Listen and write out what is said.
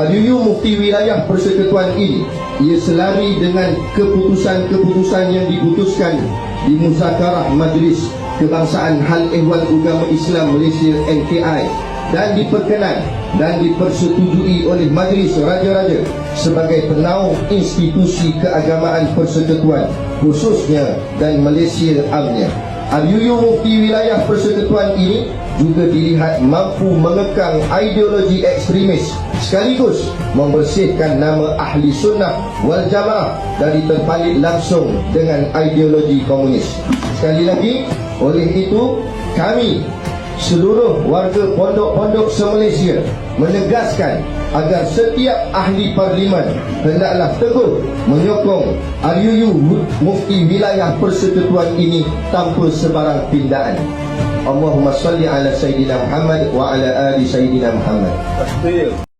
RUU Mufti Wilayah Persekutuan ini ia selari dengan keputusan-keputusan yang diputuskan di Muzakarah Majlis Kebangsaan Hal Ehwal Agama Islam Malaysia NKI dan diperkenan dan dipersetujui oleh Majlis Raja-Raja sebagai penaung institusi keagamaan persekutuan khususnya dan Malaysia amnya. RUU Mufti Wilayah Persekutuan ini juga dilihat mampu mengekang ideologi ekstremis sekaligus membersihkan nama ahli sunnah wal jamaah dari terpalit langsung dengan ideologi komunis. Sekali lagi, oleh itu kami seluruh warga pondok-pondok se-Malaysia menegaskan agar setiap ahli parlimen hendaklah teguh menyokong RUU Mufti Wilayah Persekutuan ini tanpa sebarang pindaan. Allahumma salli ala Sayyidina Muhammad wa ala ali Sayyidina Muhammad.